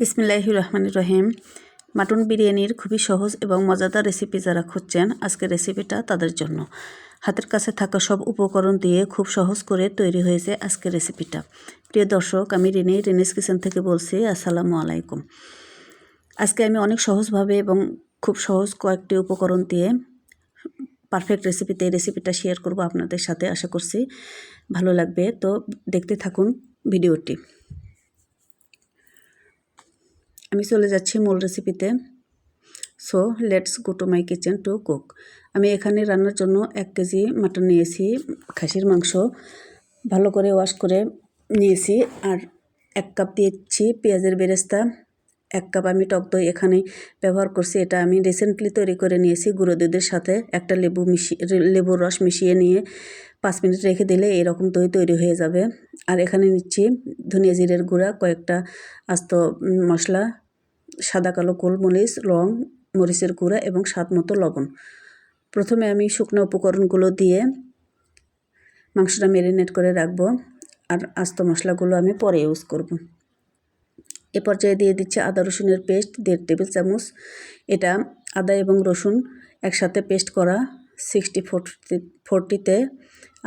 বিসমিল্লাহ রহমান রহিম। মাটন বিরিয়ানির খুবই সহজ এবং মজাদার রেসিপি যারা খুঁজছেন আজকের রেসিপিটা তাদের জন্য। হাতের কাছে থাকা সব উপকরণ দিয়ে খুব সহজ করে তৈরি হয়েছে আজকের রেসিপিটা প্রিয় দর্শক, আমি রিনি, রিনিস কিচেন থেকে বলছি, আসসালামু আলাইকুম। আজকে আমি অনেক সহজভাবে এবং খুব সহজ কয়েকটি উপকরণ দিয়ে পারফেক্ট রেসিপিতে এই রেসিপিটা শেয়ার করব আপনাদের সাথে, আশা করছি ভালো লাগবে। তো দেখতে থাকুন ভিডিওটি। আমি চলে যাচ্ছি মূল রেসিপিতে so let's go to my kitchen to cook আমি এখানে রান্নার জন্য এক কেজি মাটন নিয়েছি, খাসির মাংস। ভালো করে ওয়াশ করে নিয়েছি আর এক কাপ দিয়েছি পেঁয়াজের বেরেস্তা। এক কাপ আমি টক দই এখানে ব্যবহার করছি, এটা আমি রিসেন্টলি তৈরি করে নিয়েছি গুঁড়ো দুধের সাথে। একটা লেবু মিশিয়ে লেবুর রস মিশিয়ে নিয়ে পাঁচ মিনিট রেখে দিলে এরকম দই তৈরি হয়ে যাবে। আর এখানে নিচ্ছি ধনিয়া জিরের গুঁড়া, কয়েকটা আস্ত মশলা, সাদা কালো গোলমরিচ, লং মরিচের গুঁড়া এবং স্বাদ মতো লবণ। প্রথমে আমি শুকনো উপকরণগুলো দিয়ে মাংসটা ম্যারিনেট করে রাখব আর আস্ত মশলাগুলো আমি পরে ইউজ করব। এ পর্যায়ে দিয়ে দিচ্ছি আদা রসুনের পেস্ট, দেড় টেবিল চামচ। এটা আদা এবং রসুন একসাথে পেস্ট করা সিক্সটি ফোরটি ফোরটিতে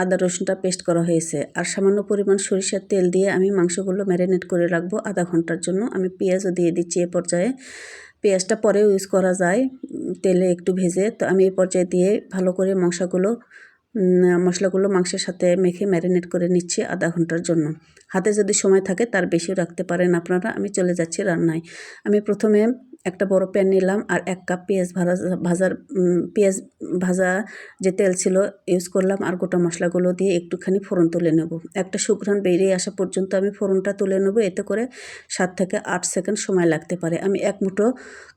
আদা রসুনটা পেস্ট করা হয়েছে। আর সামান্য পরিমাণ সরিষার তেল দিয়ে আমি মাংসগুলো ম্যারিনেট করে রাখব আধা ঘণ্টার জন্য। আমি পেঁয়াজও দিয়ে দিচ্ছি এ পর্যায়ে। পেঁয়াজটা পরেও ইউজ করা যায়, তেলে একটু ভেজে। তো আমি এ পর্যায়ে দিয়ে ভালো করে মশাগুলো মশলাগুলো মাংসের সাথে মেখে ম্যারিনেট করে নিচ্ছি আধা ঘণ্টার জন্য। হাতে যদি সময় থাকে তার বেশিও রাখতে পারেন আপনারা। আমি চলে যাচ্ছি রান্নায়। আমি প্রথমে একটা বড় প্যান নিলাম আর এক কাপ পেঁয়াজ ভাজা, ভাজার পেঁয়াজ ভাজা যে তেল ছিল ইউজ করলাম আর গোটা মশলাগুলো দিয়ে একটুখানি ফোড়ন তুলে নেব। একটা শুকরান বেরিয়ে আসা পর্যন্ত আমি ফোড়নটা তুলে নেব, এতে করে সাত থেকে আট সেকেন্ড সময় লাগতে পারে। আমি এক মুঠো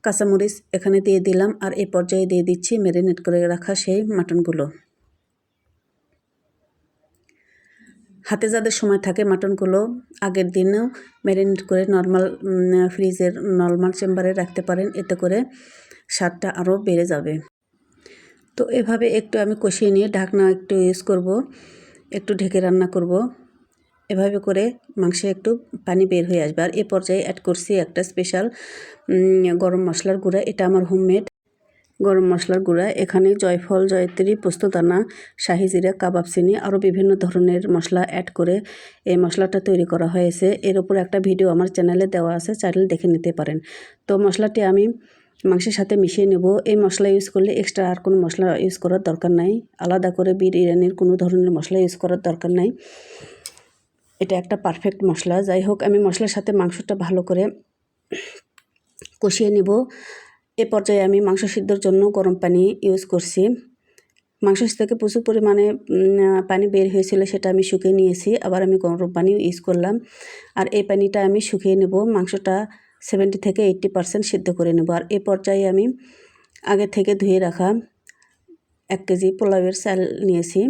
কাঁচামরিচ এখানে দিয়ে দিলাম আর এই পর্যায়ে দিয়ে দিচ্ছি ম্যারিনেট করে রাখা সেই মাটনগুলো। হাতে যাদের সময় থাকে মাটনগুলো আগের দিনেও ম্যারিনেট করে নর্মাল ফ্রিজের নর্মাল চেম্বারে রাখতে পারেন। এতে করে স্বাদটা আরও বেড়ে যাবে। তো এভাবে একটু আমি কষিয়ে নিয়ে ঢাকনা একটু ইউজ করব, একটু ঢেকে রান্না করব। এভাবে করে মাংসে একটু পানি বের হয়ে আসবে। আর এ পর্যায়ে অ্যাড করছি একটা স্পেশাল গরম মশলার গুঁড়া। এটা আমার হোমমেড গরম মশলার গুঁড়া, এখানে জয়ফল, জয়ত্রী, পোস্তদানা, শাহি জিরা, কাবাব চিনি আরও বিভিন্ন ধরনের মশলা অ্যাড করে এই মশলাটা তৈরি করা হয়েছে। এর ওপর একটা ভিডিও আমার চ্যানেলে দেওয়া আছে, চাইলে দেখে নিতে পারেন। তো মশলাটি আমি মাংসের সাথে মিশিয়ে নেব। এই মশলা ইউজ করলে এক্সট্রা আর কোনো মশলা ইউজ করার দরকার নাই। আলাদা করে বিরিয়ানির কোনো ধরনের মশলা ইউজ করার দরকার নাই। এটা একটা পারফেক্ট মশলা। যাই হোক, আমি মশলার সাথে মাংসটা ভালো করে কষিয়ে নেব। এ পর্যায়ে আমি মাংস সিদ্ধর জন্য গরম পানি ইউজ করছি। মাংস থেকে প্রচুর পরিমাণে পানি বের হয়েছিল সেটা আমি শুকিয়ে নিয়েছি, আবার আমি গরম পানি ইউজ করলাম। আর এই পানিটা আমি শুকিয়ে নেব, মাংসটা সেভেন্টি থেকে এইট্টি পারসেন্ট সিদ্ধ করে নেব। আর এ পর্যায়ে আমি আগে থেকে ধুয়ে রাখা এক কেজি পোলাওয়ের চাল নিয়েছি।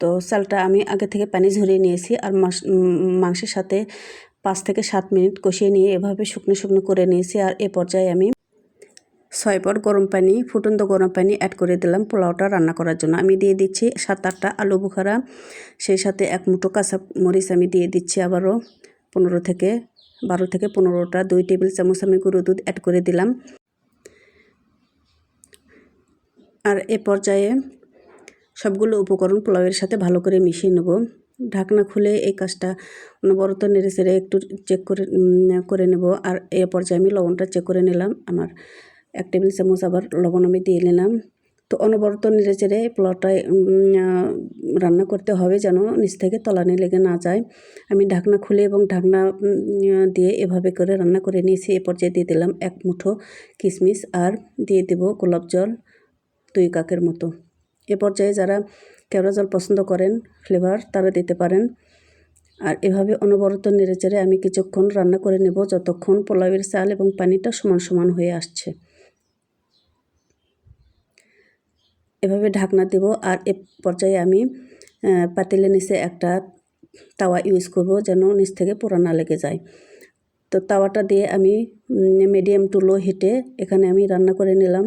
তো চালটা আমি আগে থেকে পানি ঝরিয়ে নিয়েছি, আর মাংসের সাথে পাঁচ থেকে সাত মিনিট কষিয়ে নিয়ে এভাবে শুকনো শুকনো করে নিয়েছি আর এ পর্যায়ে আমি ছয় পট গরম পানি, ফুটন্ত গরম পানি অ্যাড করে দিলাম পোলাওটা রান্না করার জন্য। আমি দিয়ে দিচ্ছি সাত আটটা আলু বুখারা, সেই সাথে এক মুঠো কাঁচা মরিচ আমি দিয়ে দিচ্ছি আবারও পনেরো থেকে বারো থেকে পনেরোটা দুই টেবিল চামচ আমি গরু দুধ অ্যাড করে দিলাম। আর এ পর্যায়ে সবগুলো উপকরণ পোলাওয়ের সাথে ভালো করে মিশিয়ে নেব। ঢাকনা খুলে এই কাজটা অনবরত নেড়ে চেড়ে একটু চেক করে করে নেব। আর এ পর্যায়ে আমি লবণটা চেক করে নিলাম। আমার এক টেবিল চামচ আবার লবণ আমি দিয়ে নিলাম। তো অনবরত নেড়ে চেড়ে পোলাওটায় রান্না করতে হবে যেন নিচ থেকে তলানি লেগে না যায়। আমি ঢাকনা খুলে এবং ঢাকনা দিয়ে এভাবে করে রান্না করে নিয়েছি। এ পর্যায়ে দিয়ে দিলাম এক মুঠো কিশমিশ আর দিয়ে দেব গোলাপ জল দুই কাকের মতো। এ পর্যায়ে যারা কেওড়া জল পছন্দ করেন, ফ্লেভার তারা দিতে পারেন। আর এভাবে অনবরত নেড়েচেড়ে আমি কিছুক্ষণ রান্না করে নেব যতক্ষণ পোলাওয়ের চাল এবং পানিটা সমান সমান হয়ে আসছে। এভাবে ঢাকনা দেব আর এ পর্যায়ে আমি পাতিলে নিচে একটা তাওয়া ইউজ করব যেন নিচ থেকে পোড়া না লেগে যায়। তো তাওয়াটা দিয়ে আমি মিডিয়াম টু লো হিটে এখানে আমি রান্না করে নিলাম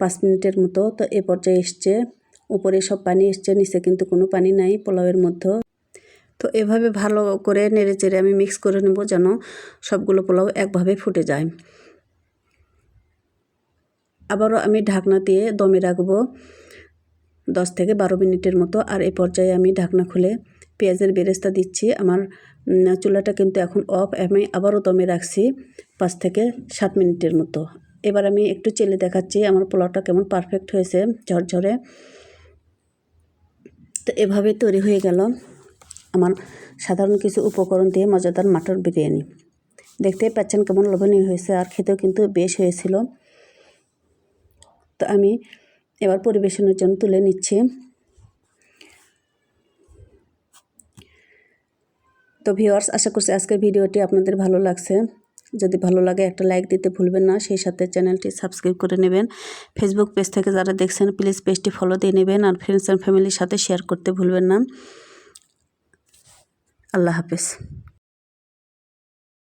পাঁচ মিনিটের মতো। তো এ পর্যায়ে এসছে উপরে সব পানি এসছে, নিচে কিন্তু কোনো পানি নাই, পোলাওয়ের মধ্যে। তো এভাবে ভালো করে নেড়ে চেড়ে আমি মিক্স করে নেব যেন সবগুলো পোলাও একভাবে ফুটে যায়। আবারও আমি ঢাকনা দিয়ে দমে রাখব দশ থেকে বারো মিনিটের মতো, আর এই পর্যায়ে আমি ঢাকনা খুলে পেঁয়াজের বেরেস্তা দিচ্ছি। আমার চুলাটা কিন্তু এখন অফ আমি আবারও দমে রাখছি পাঁচ থেকে সাত মিনিটের মতো। এবার আমি একটু চেলে দেখাচ্ছি আমার পোলাওটা কেমন পারফেক্ট হয়েছে ঝরঝরে। তো এভাবে তৈরি হয়ে গেল আমার সাধারণ কিছু উপকরণ দিয়ে মজাদার মাটন বিরিয়ানি। দেখতেই পাচ্ছেন কেমন লোভনীয় হয়েছে আর খেতেও কিন্তু বেশ হয়েছিল। তো আমি এবার পরিবেশনের জন্য তুলে নিচ্ছি। তো ভিওয়ার্স আশা করছি আজকের ভিডিওটি আপনাদের ভালো লাগছে। যদি ভালো লাগে একটা লাইক দিতে ভুলবেন না, সেই সাথে চ্যানেলটি সাবস্ক্রাইব করে নেবেন। ফেসবুক পেজ থেকে যারা দেখছেন প্লিজ পেজটি ফলো দিয়ে নেবেন আর ফ্রেন্ডস অ্যান্ড ফ্যামিলির সাথে শেয়ার করতে ভুলবেন না। আল্লাহ হাফেজ।